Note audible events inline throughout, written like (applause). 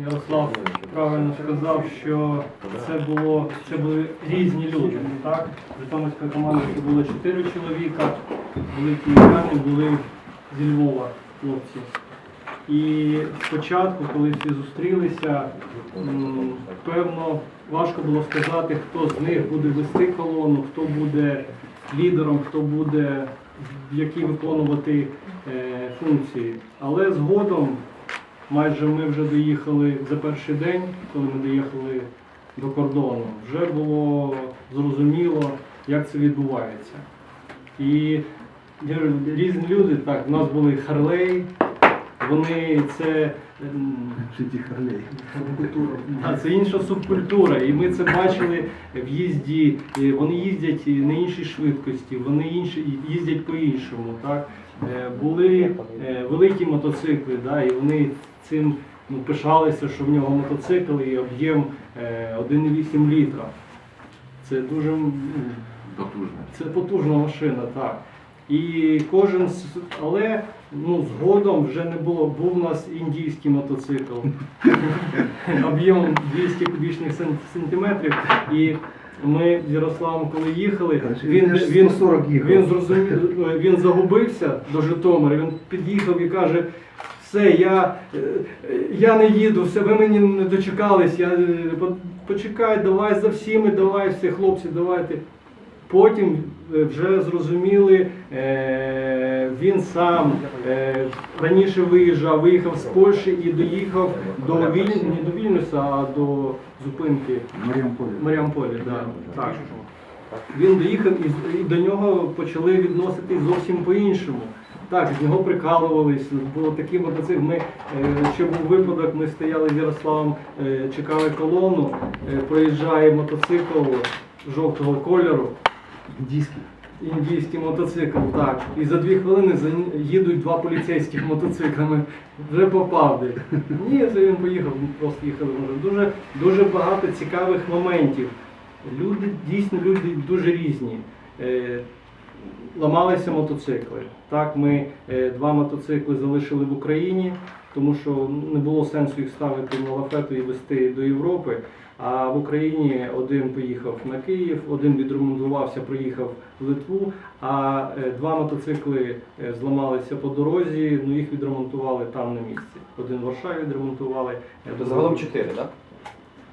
Ярослав правильно сказав, що це було це були різні люди. Так, Житомирська команда це було чотири чоловіка, були київляни, були зі Львова хлопці. І спочатку, коли всі зустрілися, певно, важко було сказати, хто з них буде вести колону, хто буде лідером, хто буде які виконувати е, функції. Але згодом майже ми вже доїхали за перший день, коли ми доїхали до кордону. Вже було зрозуміло, як це відбувається. І різні люди, так, в нас були Харлей, вони це. м, Житті Харлей. а це інша субкультура, і ми це бачили в їзді. Вони їздять на іншій швидкості, вони інші їздять по-іншому. Так? Е, Були е, великі мотоцикли, да, і вони цим ну, пишалися, що в нього мотоцикл і об'єм е, 1,8 літра. Це дуже м, Потужно. це потужна машина, так. І кожен, з- але ну, згодом вже не було. Був у нас індійський мотоцикл (laughs) об'ємом 200 кубічних сен- сантиметрів. І ми з Ярославом, коли їхали, він, він він, 140 їхав. він зрозумів, він загубився до Житомира, він під'їхав і каже. Все, я, е, е, я не їду, все, ви мені не дочекались, я, е, по- почекай, давай за всіми, давай, всі хлопці, давайте. Потім е, вже зрозуміли, е, він сам е, раніше виїжджав, виїхав з Польщі і доїхав до Віль... не до Вільнюса, а до зупинки Маріамполі. Да. Так. Він доїхав і, до нього почали відноситись зовсім по-іншому. Так, з нього прикалувались, було такий мотоцикл. Ми, ще був випадок, ми стояли з Ярославом, чекали колону, проїжджає мотоцикл жовтого кольору, Індійський. індійський мотоцикл, так. І за дві хвилини їдуть два поліцейських мотоциклами. Вже попав десь. Ні, це він поїхав, просто їхали. Дуже, дуже багато цікавих моментів. Люди, дійсно, люди дуже різні. Ламалися мотоцикли. Так, ми е, два мотоцикли залишили в Україні, тому що не було сенсу їх ставити на лафету і везти до Європи. А в Україні один поїхав на Київ, один відремонтувався, приїхав в Литву, а е, два мотоцикли е, зламалися по дорозі, ну їх відремонтували там на місці. Один в Варшаві відремонтували. загалом чотири, так?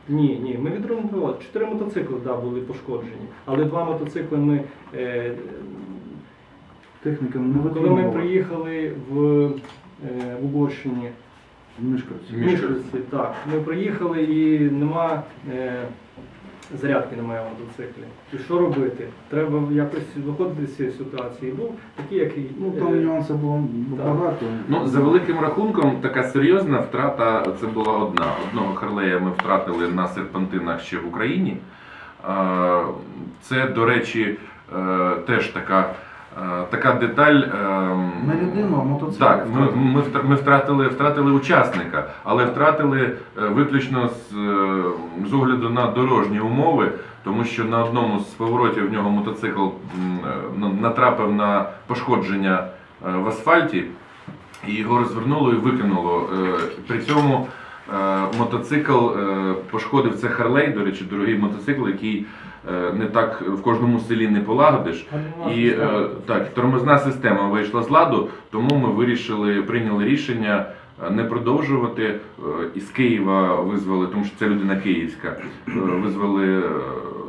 Ні, ні, ми відремонтували. Чотири мотоцикли да, були пошкоджені, але два мотоцикли ми. Е, Техніка не коли ми приїхали в, е, в Угорщині, В Мишківці. Мішківці, так, ми приїхали і нема е, зарядки немає в мотоциклі. І що робити? Треба якось виходити з цієї ситуації. Був такий, який. Ну там нюанси було багато. Ну, за великим рахунком, така серйозна втрата це була одна. Одного Харлея ми втратили на серпантинах ще в Україні. Е, Це, до речі, е, теж така, е, така деталь. ем, Не людину, а мотоцикл. Так, ми, ми, ми втратили, втратили учасника, але втратили е, виключно з, е, з огляду на дорожні умови, тому що на одному з поворотів в нього мотоцикл е, натрапив на пошкодження е, в асфальті, і його розвернуло і викинуло. Е, При цьому е, мотоцикл е, пошкодив це Харлей, до речі, дорогий мотоцикл, який е, не так в кожному селі не полагодиш. І е, так, тормозна система вийшла з ладу, тому ми вирішили, прийняли рішення е, не продовжувати. Е, Із Києва визвали, тому що це людина київська, е, визвали е,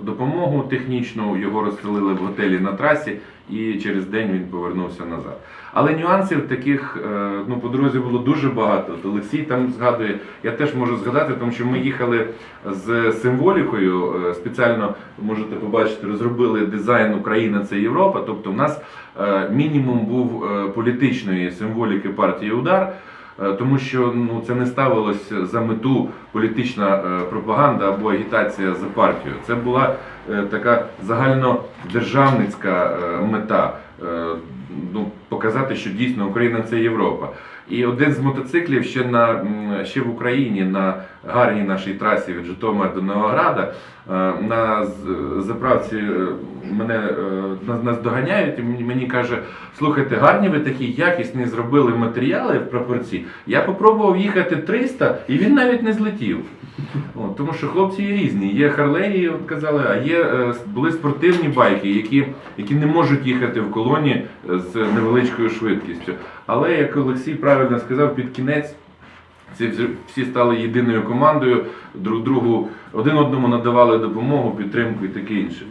допомогу технічну, його розселили в готелі на трасі, і через день він повернувся назад. Але нюансів таких е, ну, по дорозі було дуже багато. От Олексій там згадує, я теж можу згадати, тому що ми їхали з символікою. е, Спеціально можете побачити, розробили дизайн Україна це Європа. Тобто, в нас е, мінімум був політичної символіки партії Удар. Е, Тому що ну це не ставилось за мету політична е, пропаганда або агітація за партію. Це була е, така загальнодержавницька мета. Ну, показати, що дійсно Україна це Європа. І один з мотоциклів ще на ще в Україні на гарній нашій трасі від Житомира до Новограда е, на заправці е, мене е, нас, нас доганяють і мені, каже: слухайте, гарні ви такі якісні зробили матеріали в пропорції. Я попробував їхати 300 і він навіть не злетів. От, тому що хлопці є різні. Є Харлеї, от казали, а є е, були спортивні байки, які, які не можуть їхати в колоні е, з невеличкою швидкістю. Але як Олексій правильно сказав, під кінець ці всі- стали єдиною командою, друг другу один одному надавали допомогу, підтримку і таке інше.